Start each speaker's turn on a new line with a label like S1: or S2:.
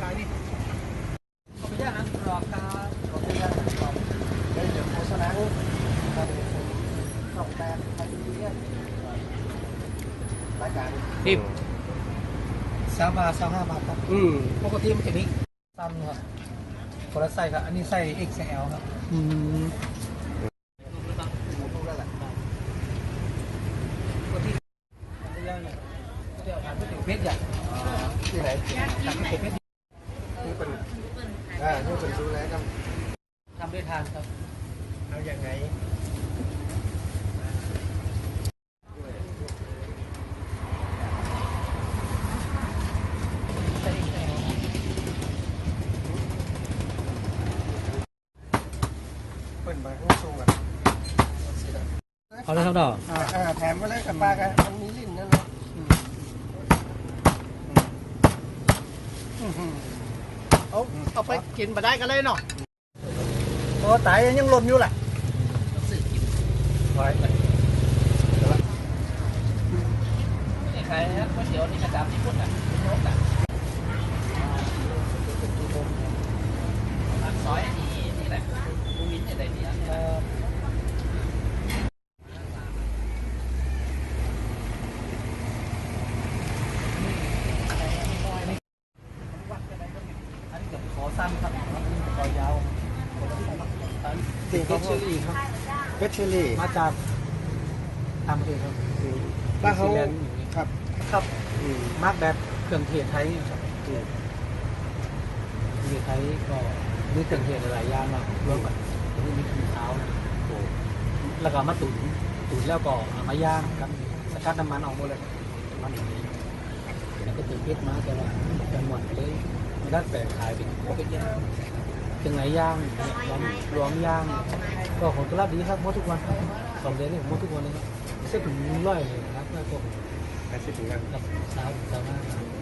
S1: ขายนี่ขออนุญาตนะรอครับข
S2: ออ
S1: นุญาตรอได้เดี๋ยวโฆษณาสองแปดหนึ่งพับสามบาทสองห้าบาทครับ
S2: อืม
S1: ปกติมันจะมีซ้ำครับคนละไส้ครั
S3: บ อัน
S1: นี้ไส้
S3: XL ครับ อืมเบ็ดใหญ่
S1: ทำด้วยทานครับ
S3: เอาอย่างไง
S1: ไส้ XL
S3: เปิดมาข้างสูงอะ
S2: เอาเลยครับดอก
S3: อ่าอ่าแถมมาเลยกับปลากันมันมีลิ้นนั่นเนาะ
S1: เอาเอาไปกินมาได้กันเลยเนาะ โอ้ตายยังหล่นอยู่แหละ
S3: ไว้
S1: ใครฮะก๋วยเตี๋ยวนี่กระดาษญี่ปุ่นอะโน้ตอะซอยนี่นี่แหละบูมินอะไรนี่ยอันนี้กับขอสั้นครับอันนี้กับขอยาว คนละที่ครับอันนี้
S3: จริง
S1: เพ
S3: เขา
S1: ชรเชอรี่ครับ
S3: เพชรเชอรี่
S1: มาจากต่างประเทศครับ
S3: บ้านเขา
S1: นิวซีแลนด์อย่างนี้
S3: ครับ
S1: ครับ
S3: อืม
S1: มากแบบเครื่องเทศไทยครับเครื่องเทศไทยก็มีเครื่องเทศหลายอย่างมากรวมกันอันนี้มีขี้ขาวนะโอ้แล้วก็มาตุ๋นตุ๋นแล้วก็เอามาย่างครับสกัดน้ำมันออกหมดเลยมันอย่างนี้แล้วก็ตุ๋นเพชรมาแต่ว่าจังหวัดเลยไม่ได้แปลงขายเป็นเพชรย่าง ถึงไหนย่างเนี่ยรวมรวมย่าง ก็ผลตอบรับดีครับหมดทุกวันครับสองเดือนนี่ผมหมดทุกวันเลยครับเส้นถึงร้อยเลยนะครับแล้วก็
S3: แปดสิบถึงกัน
S1: กับสาวสาวมากครับ